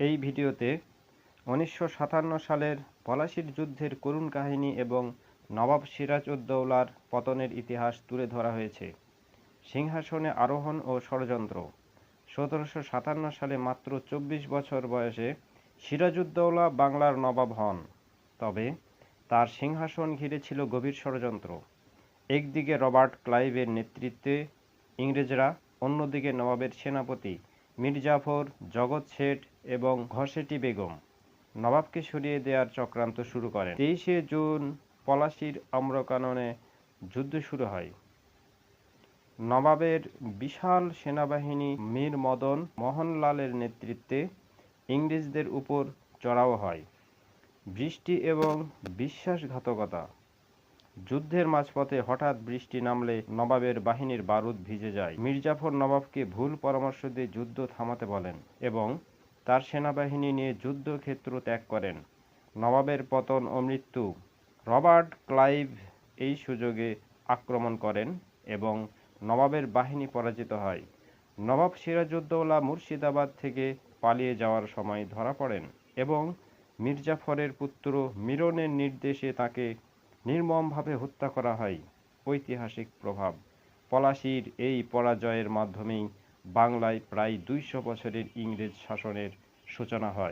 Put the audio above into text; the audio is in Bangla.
এই ভিডিওতে উনিশশো সাতান্ন সালের পলাশির যুদ্ধের করুণ কাহিনী এবং নবাব সিরাজউদ্দৌলার পতনের ইতিহাস তুলে ধরা হয়েছে। সিংহাসনে আরোহণ ও ষড়যন্ত্র। সতেরোশো সাতান্ন সালে মাত্র চব্বিশ বছর বয়সে সিরাজউদ্দৌলা বাংলার নবাব হন। তবে তার সিংহাসন ঘিরে ছিল গভীর ষড়যন্ত্র। একদিকে রবার্ট ক্লাইভের নেতৃত্বে ইংরেজরা, অন্যদিকে নবাবের সেনাপতি মীর জাফর, জগৎ শেঠ এবং ঘসেটি বেগম নবাবকে সরিয়ে দেওয়ার চক্রান্ত শুরু করেন। তেইশে জুন পলাশির আম্রকাননে যুদ্ধ শুরু হয়। নবাবের বিশাল সেনাবাহিনী মীর মদন মোহনলালের নেতৃত্বে ইংরেজদের উপর চড়াও হয়। বৃষ্টি এবং বিশ্বাসঘাতকতা যুদ্ধের মাঝপথে হঠাৎ বৃষ্টি নামলে নবাবের বাহিনীর বারুদ ভিজে যায়। মির্জাফর নবাবকে ভুল পরামর্শ দিয়ে যুদ্ধ থামাতে বলেন এবং তার সেনাবাহিনী নিয়ে যুদ্ধক্ষেত্র ত্যাগ করেন। নবাবের পতন ও মৃত্যু রবার্ট ক্লাইভ এই সুযোগে আক্রমণ করেন এবং নবাবের বাহিনী পরাজিত হয়। নবাব সিরাজউদ্দৌলা মুর্শিদাবাদ থেকে পালিয়ে যাওয়ার সময় ধরা পড়েন এবং মির্জাফরের পুত্র মিরনের নির্দেশে তাকে নির্মমভাবে হত্যা করা হয়। ঐতিহাসিক প্রভাব। পলাশির এই পরাজয়ের মাধ্যমেই বাংলায় প্রায় দুইশো বছরের ইংরেজ শাসনের সূচনা হয়।